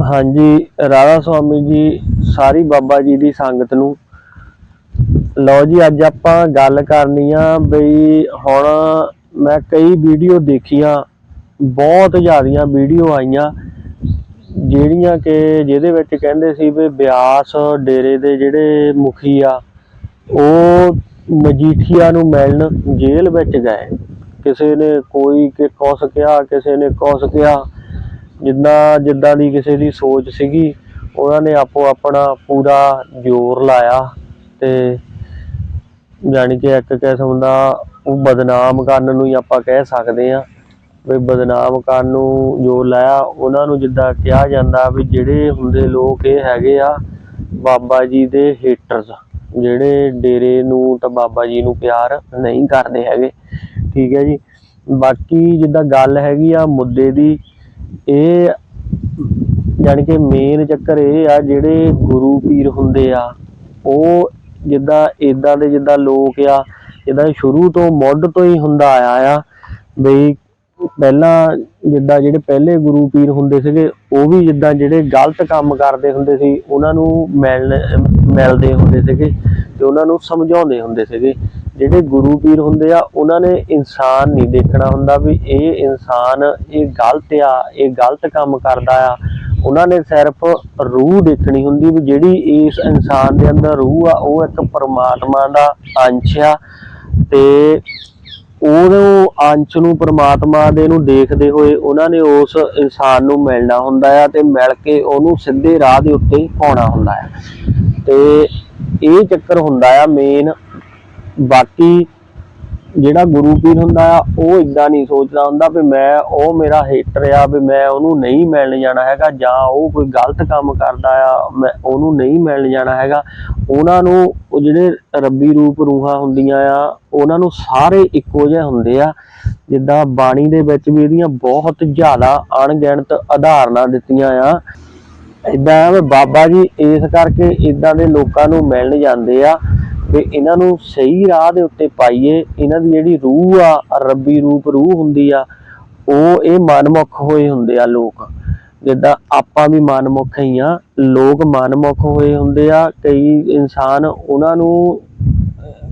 ਹਾਂਜੀ, ਰਾਧਾ ਸੁਆਮੀ ਜੀ, ਸਾਰੀ ਬਾਬਾ ਜੀ ਦੀ ਸੰਗਤ ਨੂੰ। ਲਓ ਜੀ, ਅੱਜ ਆਪਾਂ ਗੱਲ ਕਰਨੀ ਆ ਬਈ ਹੁਣ ਮੈਂ ਕਈ ਵੀਡੀਓ ਦੇਖੀਆਂ, ਬਹੁਤ ਜ਼ਿਆਦੀਆਂ ਵੀਡੀਓ ਆਈਆਂ, ਜਿਹੜੀਆਂ ਕਿ ਜਿਹਦੇ ਵਿੱਚ ਕਹਿੰਦੇ ਸੀ ਵੀ ਬਿਆਸ ਡੇਰੇ ਦੇ ਜਿਹੜੇ ਮੁਖੀ ਆ, ਉਹ ਮਜੀਠੀਆ ਨੂੰ ਮਿਲਣ ਜੇਲ੍ਹ ਵਿੱਚ ਗਏ। ਕਿਸੇ ਨੇ ਕੋਈ ਕਿ ਕੁਛ ਕਿਹਾ, ਕਿਸੇ ਨੇ ਕੁਛ ਕਿਹਾ ਜਿੱਦਾਂ ਜਿੱਦਾਂ ਦੀ ਕਿਸੇ ਦੀ ਸੋਚ ਸੀਗੀ, ਉਹਨਾਂ ਨੇ ਆਪੋ ਆਪਣਾ ਪੂਰਾ ਜ਼ੋਰ ਲਾਇਆ ਤੇ ਜਾਣੀ ਕਿ ਇੱਕ ਕਿਸਮ ਦਾ ਉਹ ਬਦਨਾਮ ਕਰਨ ਨੂੰ ਹੀ ਆਪਾਂ ਕਹਿ ਸਕਦੇ ਆ ਵੀ ਬਦਨਾਮ ਕਰਨ ਨੂੰ ਜ਼ੋਰ ਲਾਇਆ, ਉਹਨਾਂ ਨੂੰ ਜਿੱਦਾਂ ਕਿਹਾ ਜਾਂਦਾ ਵੀ ਜਿਹੜੇ ਹੁੰਦੇ ਲੋਕ ਇਹ ਹੈਗੇ ਆ ਬਾਬਾ ਜੀ ਦੇ ਹੇਟਰਸ ਜਿਹੜੇ ਡੇਰੇ ਨੂੰ ਤਾਂ ਬਾਬਾ ਜੀ ਨੂੰ ਪਿਆਰ ਨਹੀਂ ਕਰਦੇ ਹੈਗੇ, ਠੀਕ ਹੈ ਜੀ। ਬਾਕੀ ਜਿੱਦਾਂ ਗੱਲ ਹੈਗੀ ਆ ਮੁੱਦੇ ਦੀ ਇਹ ਜਾਣੀ ਕਿ ਮੇਨ ਚੱਕਰ ਇਹ ਆ, ਜਿਹੜੇ ਗੁਰੂ ਪੀਰ ਹੁੰਦੇ ਆ, ਉਹ ਜਿੱਦਾਂ ਇਦਾਂ ਦੇ ਜਿੱਦਾਂ ਲੋਕ ਆ, ਜਿੱਦਾਂ ਸ਼ੁਰੂ ਤੋਂ ਮੁੱਢ ਤੋਂ ਹੀ ਹੁੰਦਾ ਆਇਆ ਆ, ਬਈ ਪਹਿਲਾਂ ਜਿੱਦਾਂ ਜਿਹੜੇ ਪਹਿਲੇ ਗੁਰੂ ਪੀਰ ਹੁੰਦੇ ਸੀਗੇ, ਉਹ ਵੀ ਜਿੱਦਾਂ ਜਿਹੜੇ ਗਲਤ ਕੰਮ ਕਰਦੇ ਹੁੰਦੇ ਸੀ, ਉਹਨਾਂ ਨੂੰ ਮਿਲਣ, ਮਿਲਦੇ ਹੁੰਦੇ ਸੀਗੇ ਤੇ ਉਹਨਾਂ ਨੂੰ ਸਮਝਾਉਂਦੇ ਹੁੰਦੇ ਸੀਗੇ। ਜਿਹੜੇ ਗੁਰੂ ਪੀਰ ਹੁੰਦੇ ਆ, ਉਹਨਾਂ ਨੇ ਇਨਸਾਨ ਨਹੀਂ ਦੇਖਣਾ ਹੁੰਦਾ ਵੀ ਇਹ ਇਨਸਾਨ ਇਹ ਗਲਤ ਆ, ਇਹ ਗਲਤ ਕੰਮ ਕਰਦਾ ਆ। ਉਹਨਾਂ ਨੇ ਸਿਰਫ ਰੂਹ ਦੇਖਣੀ ਹੁੰਦੀ ਵੀ ਜਿਹੜੀ ਇਸ ਇਨਸਾਨ ਦੇ ਅੰਦਰ ਰੂਹ ਆ, ਉਹ ਇੱਕ ਪਰਮਾਤਮਾ ਦਾ ਅੰਸ਼ ਆ ਤੇ ਉਹ ਅੰਸ਼ ਨੂੰ ਪਰਮਾਤਮਾ ਦੇ ਨੂੰ ਦੇਖਦੇ ਹੋਏ ਉਹਨਾਂ ਨੇ ਉਸ ਇਨਸਾਨ ਨੂੰ ਮਿਲਣਾ ਹੁੰਦਾ ਆ ਤੇ ਮਿਲ ਕੇ ਉਹਨੂੰ ਸਿੱਧੇ ਰਾਹ ਦੇ ਉੱਤੇ ਪਾਉਣਾ ਹੁੰਦਾ ਆ। ਤੇ ਇਹ ਚੱਕਰ ਹੁੰਦਾ ਆ ਮੇਨ ਬਾਕੀ ਜਿਹੜਾ ਗੁਰੂ ਪੀਰ ਹੁੰਦਾ ਆ, ਉਹ ਇਦਾਂ ਨਹੀਂ ਸੋਚਦਾ ਹੁੰਦਾ ਵੀ ਮੈਂ, ਉਹ ਮੇਰਾ ਹੇਟਰ ਆ ਵੀ ਮੈਂ ਉਹਨੂੰ ਨਹੀਂ ਮਿਲਣ ਜਾਣਾ ਹੈਗਾ ਜਾਂ ਉਹ ਕੋਈ ਗਲਤ ਕੰਮ ਕਰਦਾ ਆ, ਮੈਂ ਉਹਨੂੰ ਨਹੀਂ ਮਿਲਣ ਜਾਣਾ ਹੈਗਾ। ਉਹਨਾਂ ਨੂੰ ਉਹ ਜਿਹੜੇ ਰੱਬੀ ਰੂਪ ਰੂਹਾਂ ਹੁੰਦੀਆਂ ਆ, ਉਹਨਾਂ ਨੂੰ ਸਾਰੇ ਇੱਕੋ ਜਿਹੇ ਹੁੰਦੇ ਆ। ਜਿੱਦਾਂ ਬਾਣੀ ਦੇ ਵਿੱਚ ਵੀ ਇਹਦੀਆਂ ਬਹੁਤ ਜ਼ਿਆਦਾ ਅਣਗਿਣਤ ਉਦਾਹਰਨਾਂ ਦਿੱਤੀਆਂ ਆ। ਇਦਾਂ ਵੀ ਬਾਬਾ ਜੀ ਇਸ ਕਰਕੇ ਇਦਾਂ ਦੇ ਲੋਕਾਂ ਨੂੰ ਮਿਲਣ ਜਾਂਦੇ ਆ। ਵੀ ਇਹਨਾਂ ਨੂੰ ਸਹੀ ਰਾਹ ਦੇ ਉੱਤੇ ਪਾਈਏ, ਇਹਨਾਂ ਦੀ ਜਿਹੜੀ ਰੂਹ ਆ ਰੱਬੀ ਰੂਪ ਰੂਹ ਹੁੰਦੀ ਆ, ਉਹ ਇਹ ਮਨਮੁਖ ਹੋਏ ਹੁੰਦੇ ਆ ਲੋਕ। ਜਿੱਦਾਂ ਆਪਾਂ ਵੀ ਮਨਮੁਖ ਹੀ ਆ, ਲੋਕ ਮਨਮੁਖ ਹੋਏ ਹੁੰਦੇ ਆ, ਕਈ ਇਨਸਾਨ ਉਹਨਾਂ ਨੂੰ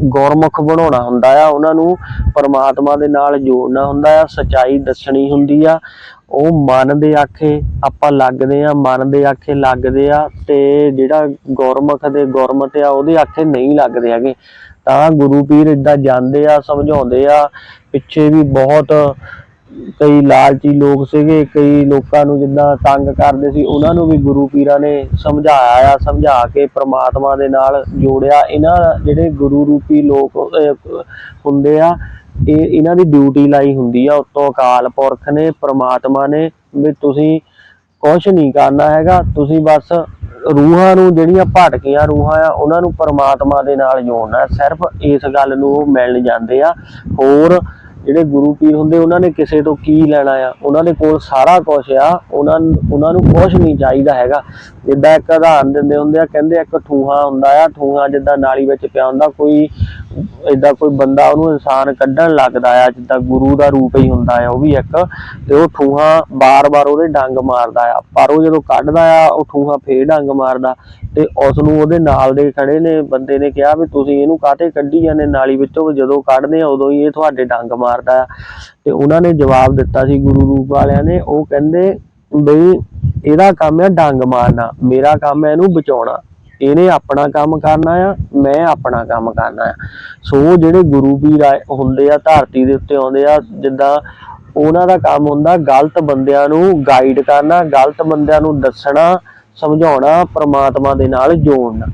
ਗੁਰਮੁਖ ਬਣਾਉਣਾ ਹੁੰਦਾ ਆ, ਉਹਨਾਂ ਨੂੰ ਪਰਮਾਤਮਾ ਦੇ ਨਾਲ ਜੋੜਨਾ ਹੁੰਦਾ ਆ, ਸਚਾਈ ਦੱਸਣੀ ਹੁੰਦੀ ਆ ਉਹ ਮਨ ਦੇ ਆਖੇ ਆਪਾਂ ਲੱਗਦੇ ਆ ਮਨ ਦੇ ਆਖੇ ਲੱਗਦੇ ਆ ਤੇ ਜਿਹੜਾ ਗੁਰਮੁਖ ਦੇ ਗੁਰਮਤਿ ਆ, ਉਹਦੇ ਆਖੇ ਨਹੀਂ ਲੱਗਦੇ ਹੈਗੇ। ਤਾਂ ਗੁਰੂ ਪੀਰ ਇਦਾਂ ਜਾਂਦੇ ਆ, ਸਮਝਾਉਂਦੇ ਆ, ਪਿੱਛੇ ਵੀ ਬਹੁਤ ਕਈ ਲਾਲਚੀ ਲੋਕ ਸੀਗੇ, ਕਈ ਲੋਕਾਂ ਨੂੰ ਜਿੱਦਾਂ ਤੰਗ ਕਰਦੇ ਸੀ, ਉਹਨਾਂ ਨੂੰ ਵੀ ਗੁਰੂ ਪੀਰਾਂ ਨੇ ਸਮਝਾਇਆ ਆ, ਸਮਝਾ ਕੇ ਪ੍ਰਮਾਤਮਾ ਦੇ ਨਾਲ ਜੋੜਿਆ। ਇਹਨਾਂ ਜਿਹੜੇ ਗੁਰੂ ਰੂਪੀ ਲੋਕ ਹੁੰਦੇ ਆ, ਇਹ ਇਹਨਾਂ ਦੀ ਡਿਊਟੀ ਲਾਈ ਹੁੰਦੀ ਆ। ਉਤੋਂ ਅਕਾਲ ਪੁਰਖ ਨੇ, ਪ੍ਰਮਾਤਮਾ ਨੇ ਵੀ ਤੁਸੀਂ ਕੁਝ ਨਹੀਂ ਕਰਨਾ ਹੈਗਾ, ਤੁਸੀਂ ਬਸ ਰੂਹਾਂ ਨੂੰ, ਜਿਹੜੀਆਂ ਭਟਕੀਆਂ ਰੂਹਾਂ ਆ, ਉਹਨਾਂ ਨੂੰ ਪ੍ਰਮਾਤਮਾ ਦੇ ਨਾਲ ਜੋੜਨਾ। ਸਿਰਫ ਇਸ ਗੱਲ ਨੂੰ ਉਹ ਮਿਲਣ ਜਾਂਦੇ ਆ। ਹੋਰ ਜਿਹੜੇ ਗੁਰੂ ਪੀਰ ਹੁੰਦੇ, ਉਹਨਾਂ ਨੇ ਕਿਸੇ ਤੋਂ ਕੀ ਲੈਣਾ ਆ? ਉਹਨਾਂ ਦੇ ਕੋਲ ਸਾਰਾ ਕੁਝ ਆ। ਉਹਨਾਂ ਉਹਨਾਂ ਨੂੰ ਕੁਝ ਨਹੀਂ ਚਾਹੀਦਾ ਹੈਗਾ। ਜਿੱਦਾਂ ਇੱਕ ਉਦਾਹਰਨ ਦਿੰਦੇ ਹੁੰਦੇ ਆ, ਕਹਿੰਦੇ ਇੱਕ ਠੂਹਾ ਹੁੰਦਾ ਆ, ਠੂਹਾ ਜਿੱਦਾਂ ਨਾਲੀ ਵਿੱਚ ਪਿਆ ਹੁੰਦਾ, ਕੋਈ ਏਦਾਂ ਕੋਈ ਬੰਦਾ ਉਹਨੂੰ ਇਨਸਾਨ ਕੱਢਣ ਲੱਗਦਾ ਆ, ਜਿੱਦਾਂ ਗੁਰੂ ਦਾ ਰੂਪ ਹੀ ਹੁੰਦਾ ਆ, ਉਹ ਵੀ ਇੱਕ। ਤੇ ਉਹ ਠੂਹਾ ਬਾਰ-ਬਾਰ ਉਹਦੇ ਡੰਗ ਮਾਰਦਾ ਆ। ਪਰ ਉਹ ਜਦੋਂ ਕੱਢਦਾ ਆ, ਉਹ ਠੂਹਾ ਫੇਰ ਡੰਗ ਮਾਰਦਾ। ਤੇ ਉਸ ਨੂੰ ਉਹਦੇ ਨਾਲ ਦੇ ਖੜੇ ਨੇ ਬੰਦੇ ਨੇ ਕਿਹਾ ਵੀ ਤੁਸੀਂ ਇਹਨੂੰ ਕਾਹਤੇ ਕੱਢੀ ਜਾਂਦੇ? ਨਾਲੀ ਵਿੱਚੋਂ ਜਦੋਂ ਕੱਢਦੇ ਆ, ਉਦੋਂ ਹੀ ਇਹ ਤੁਹਾਡੇ ਡੰਗ ਮਾਰ ਮਾਰਦਾ ਤੇ ਉਹਨਾਂ ਨੇ ਜਵਾਬ ਦਿੱਤਾ ਸੀ ਗੁਰੂ ਰੂਪ ਵਾਲਿਆਂ ਨੇ, ਉਹ ਕਹਿੰਦੇ ਬਈ ਇਹਦਾ ਕੰਮ ਆ ਡੰਗ ਮਾਰਨਾ, ਮੇਰਾ ਕੰਮ ਹੈ ਇਹਨੂੰ ਬਚਾਉਣਾ। ਇਹਨੇ ਆਪਣਾ ਕੰਮ ਕਰਨਾ ਆ, ਮੈਂ ਆਪਣਾ ਕੰਮ ਕਰਨਾ ਆ। ਸੋ ਜਿਹੜੇ ਗੁਰੂ ਪੀਰ ਹੁੰਦੇ ਆ, ਧਰਤੀ ਦੇ ਉੱਤੇ ਆਉਂਦੇ ਆ, ਜਿੱਦਾਂ ਉਹਨਾਂ ਦਾ ਕੰਮ ਹੁੰਦਾ ਗਲਤ ਬੰਦਿਆਂ ਨੂੰ ਗਾਈਡ ਕਰਨਾ, ਗਲਤ ਬੰਦਿਆਂ ਨੂੰ ਦੱਸਣਾ, ਸਮਝਾਉਣਾ, ਪ੍ਰਮਾਤਮਾ ਦੇ ਨਾਲ ਜੋੜਨਾ।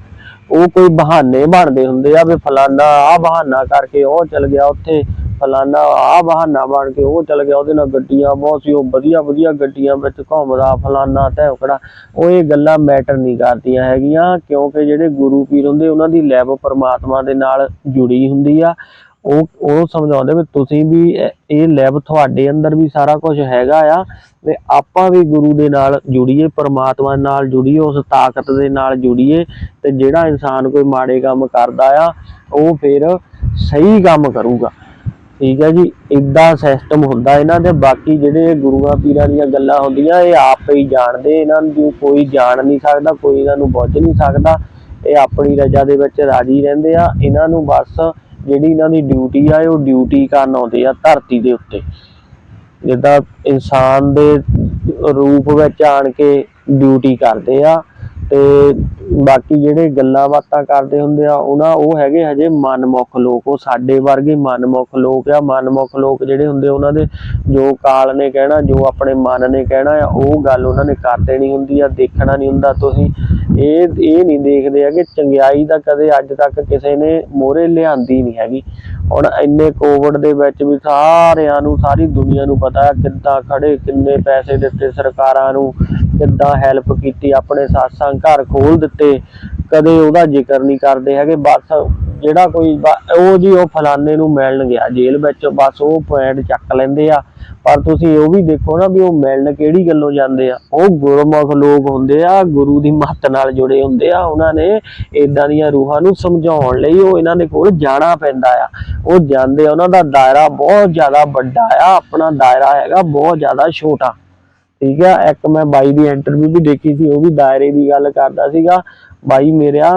ਉਹ ਕੋਈ ਬਹਾਨੇ ਬਣਦੇ ਹੁੰਦੇ ਆ ਵੀ ਫਲਾਨਾ ਆਹ ਬਹਾਨਾ ਕਰਕੇ ਉਹ ਚਲ ਗਿਆ ਉੱਥੇ ਫਲਾਨਾ ਆਹ ਬਹਾਨਾ ਬਣ ਕੇ ਉਹ ਚਲ ਗਿਆ, ਉਹਦੇ ਨਾਲ ਗੱਡੀਆਂ ਬਹੁਤ ਸੀ, ਉਹ ਵਧੀਆ ਵਧੀਆ ਗੱਡੀਆਂ ਵਿੱਚ ਘੁੰਮਦਾ, ਫਲਾਨਾ ਧੈਕੜਾ। ਉਹ ਇਹ ਗੱਲਾਂ ਮੈਟਰ ਨਹੀਂ ਕਰਦੀਆਂ ਹੈਗੀਆਂ, ਕਿਉਂਕਿ ਜਿਹੜੇ ਗੁਰੂ ਪੀਰ ਹੁੰਦੇ, ਉਹਨਾਂ ਦੀ ਲੈਬ ਪਰਮਾਤਮਾ ਦੇ ਨਾਲ ਜੁੜੀ ਹੁੰਦੀ ਆ। ਉਹ ਉਹ ਸਮਝਾਉਂਦੇ ਵੀ ਤੁਸੀਂ ਵੀ ਇਹ- ਇਹ ਲੈਬ ਤੁਹਾਡੇ ਅੰਦਰ ਵੀ ਸਾਰਾ ਕੁਝ ਹੈਗਾ ਆ, ਤੇ ਆਪਾਂ ਵੀ ਗੁਰੂ ਦੇ ਨਾਲ ਜੁੜੀਏ, ਪਰਮਾਤਮਾ ਨਾਲ ਜੁੜੀਏ, ਉਸ ਤਾਕਤ ਦੇ ਨਾਲ ਜੁੜੀਏ, ਤੇ ਜਿਹੜਾ ਇਨਸਾਨ ਕੋਈ ਮਾੜੇ ਕੰਮ ਕਰਦਾ ਆ, ਉਹ ਫਿਰ ਸਹੀ ਕੰਮ ਕਰੂਗਾ। ਠੀਕ ਹੈ ਜੀ ਇਦਾਂ ਸਿਸਟਮ ਹੁੰਦਾ ਇਹਨਾਂ ਦੇ, ਬਾਕੀ ਜਿਹੜੇ ਗੁਰੂਆਂ ਪੀਰਾਂ ਦੀਆਂ ਗੱਲਾਂ ਹੁੰਦੀਆਂ, ਇਹ ਆਪ ਹੀ ਜਾਣਦੇ ਇਹਨਾਂ ਨੂੰ ਕੋਈ ਜਾਣ ਨਹੀਂ ਸਕਦਾ, ਕੋਈ ਇਹਨਾਂ ਨੂੰ ਬੁੱਝ ਨਹੀਂ ਸਕਦਾ, ਇਹ ਆਪਣੀ ਰਜਾ ਦੇ ਵਿੱਚ ਰਾਜੀ ਰਹਿੰਦੇ ਆ, ਇਹਨਾਂ ਨੂੰ ਬਸ ਜਿਹੜੀ ਇਹਨਾਂ ਦੀ ਡਿਊਟੀ ਆ ਉਹ ਡਿਊਟੀ ਕਰਨ ਆਉਂਦੇ ਆ ਧਰਤੀ ਦੇ ਉੱਤੇ। ਜਿੱਦਾਂ ਇਨਸਾਨ ਦੇ ਰੂਪ ਵਿੱਚ ਆਣ ਕੇ ਡਿਊਟੀ ਕਰਦੇ ਆ ਤੇ ਬਾਕੀ ਜਿਹੜੇ ਗੱਲਾਂ ਬਾਤਾਂ ਕਰਦੇ ਹੁੰਦੇ ਆ, ਉਹਨਾਂ ਉਹ ਹੈਗੇ ਹਜੇ ਮਨਮੁਖ ਲੋਕ, ਉਹ ਸਾਡੇ ਵਰਗੇ ਮਨਮੁਖ ਲੋਕ ਆ। ਮਨਮੁਖ ਲੋਕ ਜਿਹੜੇ ਹੁੰਦੇ ਉਹਨਾਂ ਦੇ ਜੋ ਕਾਲ ਨੇ ਕਹਿਣਾ, ਜੋ ਆਪਣੇ ਮਨ ਨੇ ਕਹਿਣਾ ਆ, ਉਹ ਗੱਲ ਉਹਨਾਂ ਨੇ ਕਰ ਦੇਣੀ ਹੁੰਦੀ ਆ, ਦੇਖਣਾ ਨਹੀਂ ਹੁੰਦਾ। ਤੁਸੀਂ ਇਹ ਇਹ ਨਹੀਂ ਦੇਖਦੇ ਆ ਕਿ ਚੰਗਿਆਈ ਦਾ ਕਦੇ ਅੱਜ ਤੱਕ ਕਿਸੇ ਨੇ ਮੋਹਰੇ ਲਿਆਂਦੀ ਨਹੀਂ ਹੈਗੀ। ਹੁਣ ਇੰਨੇ ਕੋਵਿਡ ਦੇ ਵਿੱਚ ਵੀ ਸਾਰਿਆਂ ਨੂੰ, ਸਾਰੀ ਦੁਨੀਆ ਨੂੰ ਪਤਾ ਕਿੱਦਾਂ ਖੜੇ ਕਿੰਨੇ ਪੈਸੇ ਦਿੱਤੇ ਸਰਕਾਰਾਂ ਨੂੰ, ਕਿੱਦਾਂ ਹੈਲਪ ਕੀਤੀ ਆਪਣੇ ਸਾਸਾਂ ਘਰ ਖੋਲ ਦਿੱਤੇ। ਕਦੇ ਉਹਦਾ ਜ਼ਿਕਰ ਨਹੀਂ ਕਰਦੇ ਹੈਗੇ, ਬਸ ਜਿਹੜਾ ਕੋਈ ਉਹ ਜੀ ਉਹ ਫਲਾਣੇ ਨੂੰ ਮਿਲਣ ਗਿਆ ਜੇਲ੍ਹ ਵਿੱਚ, ਬਸ ਉਹ ਪੁਆਇੰਟ ਚੱਕ ਲੈਂਦੇ ਆ। ਪਰ ਤੁਸੀਂ ਉਹ ਵੀ ਦੇਖੋ ਨਾ ਵੀ ਉਹ ਮਿਲਣ ਕਿਹੜੀ ਗੱਲੋਂ ਜਾਂਦੇ ਆ। ਉਹ ਗੁਰਮੁਖ ਲੋਕ ਹੁੰਦੇ ਆ, ਗੁਰੂ ਦੀ ਮਹੱਤ ਨਾਲ ਜੁੜੇ ਹੁੰਦੇ ਆ। ਉਹਨਾਂ ਨੇ ਇਦਾਂ ਦੀਆਂ ਰੂਹਾਂ ਨੂੰ ਸਮਝਾਉਣ ਲਈ ਉਹ ਇਹਨਾਂ ਦੇ ਕੋਲ ਜਾਣਾ ਪੈਂਦਾ ਆ। ਉਹ ਜਾਂਦੇ ਆ, ਉਹਨਾਂ ਦਾ ਦਾਇਰਾ ਬਹੁਤ ਜ਼ਿਆਦਾ ਵੱਡਾ ਆ, ਆਪਣਾ ਦਾਇਰਾ ਹੈਗਾ ਬਹੁਤ ਜ਼ਿਆਦਾ ਛੋਟਾ। ਠੀਕ ਆ, ਇੱਕ ਮੈਂ ਬਾਈ ਦੀ ਇੰਟਰਵਿਊ ਵੀ ਦੇਖੀ ਸੀ, ਉਹ ਵੀ ਦਾਇਰੇ ਦੀ ਗੱਲ ਕਰਦਾ ਸੀਗਾ। ਬਾਈ ਮੇਰਿਆ,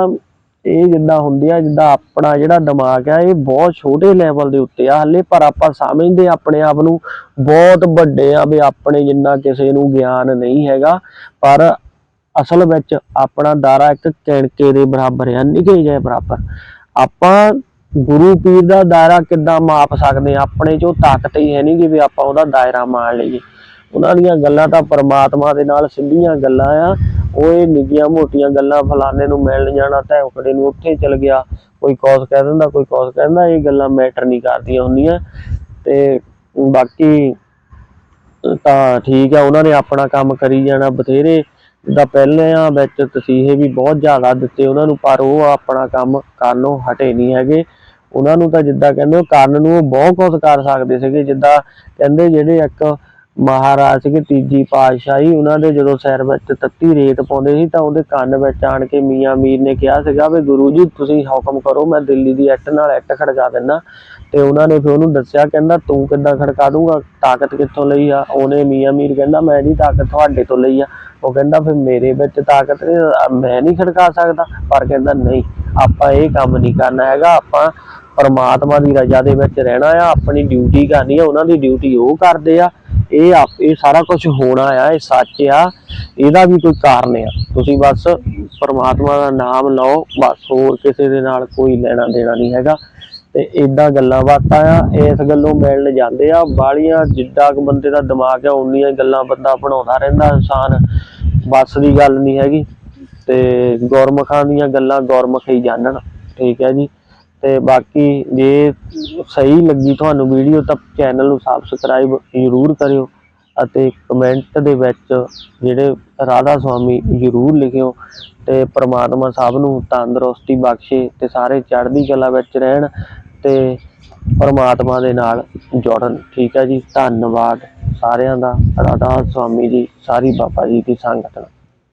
ਇਹ ਜਿੱਦਾਂ ਹੁੰਦੀ ਆ, ਜਿੱਦਾਂ ਆਪਣਾ ਜਿਹੜਾ ਦਿਮਾਗ ਆ, ਇਹ ਬਹੁਤ ਛੋਟੇ ਲੈਵਲ ਦੇ ਉੱਤੇ ਆ। ਹਲੇ ਪਰ ਆਪਾਂ ਸਮਝਦੇ ਆਪਣੇ ਆਪ ਨੂੰ, ਬਹੁਤ ਵੱਡੇ ਆ ਵੀ ਆਪਣੇ ਜਿੰਨਾ ਕਿਸੇ ਨੂੰ ਗਿਆਨ ਨਹੀਂ ਹੈਗਾ। ਪਰ ਅਸਲ ਵਿੱਚ ਆਪਣਾ ਦਾਰਾ ਇੱਕ ਕਿਣਕੇ ਦੇ ਬਰਾਬਰ ਆ, ਨਿੱਕੇ ਜਿਹੇ ਬਰਾਬਰ। ਆਪਾਂ ਗੁਰੂ ਪੀਰ ਦਾ ਦਾਇਰਾ ਕਿੱਦਾਂ ਮਾਪ ਸਕਦੇ ਆ? ਆਪਣੇ ਚੋਂ ਤਾਕਤ ਹੀ ਹੈ ਨਹੀਂ ਕਿ ਵੀ ਆਪਾਂ ਉਹਦਾ ਦਾਇਰਾ ਮਾਣ ਲਈਏ। ਉਹਨਾਂ ਦੀਆਂ ਗੱਲਾਂ ਤਾਂ ਪਰਮਾਤਮਾ ਦੇ ਨਾਲ ਸਿੱਧੀਆਂ ਗੱਲਾਂ ਆ। ਉਹ ਇਹ ਨਿੱਕੀਆਂ ਮੋਟੀਆਂ ਗੱਲਾਂ ਫਲਾਣੇ ਨੂੰ ਮਿਲਣ ਜਾਣਾ ਧੈਵਕੜੇ ਨੂੰ ਉੱਥੇ ਚਲ ਗਿਆ। ਕੋਈ ਕੌਸ ਕਹਿ ਦਿੰਦਾ, ਕੋਈ ਕੌਸ ਕਹਿੰਦਾ, ਇਹ ਗੱਲਾਂ ਮੈਟਰ ਨਹੀਂ ਕਰਦੀਆਂ ਹੁੰਦੀਆਂ। ਤੇ ਬਾਕੀ ਤਾਂ ਠੀਕ ਆ, ਉਹਨਾਂ ਨੇ ਆਪਣਾ ਕੰਮ ਕਰੀ ਜਾਣਾ ਬਥੇਰੇ। ਜਿੱਦਾਂ ਪਹਿਲਿਆਂ ਵਿੱਚ ਤਸੀਹੇ ਵੀ ਬਹੁਤ ਜ਼ਿਆਦਾ ਦਿੱਤੇ ਉਹਨਾਂ ਨੂੰ, ਪਰ ਉਹ ਆਪਣਾ ਕੰਮ ਕਰਨੋਂ ਹਟੇ ਨਹੀਂ ਹੈਗੇ। ਉਹਨਾਂ ਨੂੰ ਤਾਂ ਜਿੱਦਾਂ ਕਹਿੰਦੇ, ਉਹ ਕਰਨ ਨੂੰ ਉਹ ਬਹੁਤ ਕੁਝ ਕਰ ਸਕਦੇ ਸੀਗੇ। ਜਿੱਦਾਂ ਕਹਿੰਦੇ ਜਿਹੜੇ ਇੱਕ ਮਹਾਰਾਜ ਸੀਗੇ ਤੀਜੀ ਪਾਤਸ਼ਾਹੀ ਉਹਨਾਂ ਦੇ ਜਦੋਂ ਸਿਰ ਵਿੱਚ ਤੱਤੀ ਰੇਤ ਪਾਉਂਦੇ ਸੀ ਤਾਂ ਉਹਦੇ ਕੰਨ ਵਿੱਚ ਆਣ ਕੇ ਮੀਆਂ ਮੀਰ ਨੇ ਕਿਹਾ ਸੀਗਾ ਵੀ ਗੁਰੂ ਜੀ ਤੁਸੀਂ ਹੁਕਮ ਕਰੋ ਮੈਂ ਦਿੱਲੀ ਦੀ ਇੱਟ ਨਾਲ ਇੱਟ ਖੜਕਾ ਦਿੰਦਾ। ਤੇ ਉਹਨਾਂ ਨੇ ਫਿਰ ਉਹਨੂੰ ਦੱਸਿਆ ਕਹਿੰਦਾ ਤੂੰ ਕਿੱਦਾਂ ਖੜਕਾ ਦੂੰਗਾ ਤਾਕਤ ਕਿੱਥੋਂ ਲਈ ਆ? ਉਹਨੇ ਮੀਆਂ ਮੀਰ ਕਹਿੰਦਾ ਮੈਂ ਨਹੀਂ ਤਾਕਤ ਤੁਹਾਡੇ ਤੋਂ ਲਈ ਆ। ਉਹ ਕਹਿੰਦਾ ਫਿਰ ਮੇਰੇ ਵਿੱਚ ਤਾਕਤ ਨਹੀਂ, ਮੈਂ ਨਹੀਂ ਖੜਕਾ ਸਕਦਾ। ਪਰ ਕਹਿੰਦਾ ਨਹੀਂ ਆਪਾਂ ਇਹ ਕੰਮ ਨਹੀਂ ਕਰਨਾ ਹੈਗਾ। ਆਪਾਂ ਪਰਮਾਤਮਾ ਦੀ ਰਜ਼ਾ ਦੇ ਵਿੱਚ ਰਹਿਣਾ ਆ ਆਪਣੀ ਡਿਊਟੀ ਕਰਨੀ ਆ ਉਹਨਾਂ ਦੀ ਡਿਊਟੀ ਉਹ ਕਰਦੇ ਆ। ਇਹ ਆਪ, ਇਹ ਸਾਰਾ ਕੁਝ ਹੋਣਾ ਆ, ਇਹ ਸੱਚ ਆ, ਇਹਦਾ ਵੀ ਕੋਈ ਕਾਰਨ ਆ। ਤੁਸੀਂ ਬਸ ਪਰਮਾਤਮਾ ਦਾ ਨਾਮ ਲਓ, ਬਸ ਹੋਰ ਕਿਸੇ ਦੇ ਨਾਲ ਕੋਈ ਲੈਣਾ ਦੇਣਾ ਨਹੀਂ ਹੈਗਾ। ਤੇ ਇਦਾਂ ਗੱਲਾਂ ਬਾਤਾਂ ਆ, ਇਸ ਗੱਲੋਂ ਮਿਲਣ ਜਾਂਦੇ ਆ। ਬਾਲੀਆਂ ਜਿੱਦਾਂ ਕੁ ਬੰਦੇ ਦਾ ਦਿਮਾਗ ਆ, ਉਨੀਆਂ ਗੱਲਾਂ ਬੰਦਾ ਬਣਾਉਂਦਾ ਰਹਿੰਦਾ ਇਨਸਾਨ। ਬਸ ਦੀ ਗੱਲ ਨਹੀਂ ਹੈਗੀ। ਤੇ ਗੁਰਮੁਖਾਂ ਦੀਆਂ ਗੱਲਾਂ ਗੁਰਮੁਖ ਹੀ ਜਾਣਨ, ਠੀਕ ਹੈ ਜੀ। ਤੇ ਬਾਕੀ ਜੇ ਸਹੀ ਲੱਗੀ ਤੁਹਾਨੂੰ ਵੀਡੀਓ ਤਾਂ ਚੈਨਲ ਨੂੰ ਸਬਸਕ੍ਰਾਈਬ ਜ਼ਰੂਰ ਕਰਿਓ ਅਤੇ ਕਮੈਂਟ ਦੇ ਵਿੱਚ ਜਿਹੜੇ ਰਾਧਾ ਸੁਆਮੀ ਜ਼ਰੂਰ ਲਿਖਿਓ ਤੇ ਪ੍ਰਮਾਤਮਾ ਸਭ ਨੂੰ ਤੰਦਰੁਸਤੀ ਬਖਸ਼ੇ ਤੇ ਸਾਰੇ ਚੜ੍ਹਦੀ ਕਲਾ ਵਿੱਚ ਰਹਿਣ ਤੇ ਪਰਮਾਤਮਾ ਦੇ ਨਾਲ ਜੁੜਨ। ਠੀਕ ਹੈ ਜੀ, ਧੰਨਵਾਦ ਸਾਰਿਆਂ ਦਾ। ਰਾਧਾ ਸੁਆਮੀ ਜੀ, ਸਾਰੀ ਬਾਬਾ ਜੀ ਦੀ ਸੰਗਤ ਨਾਲ।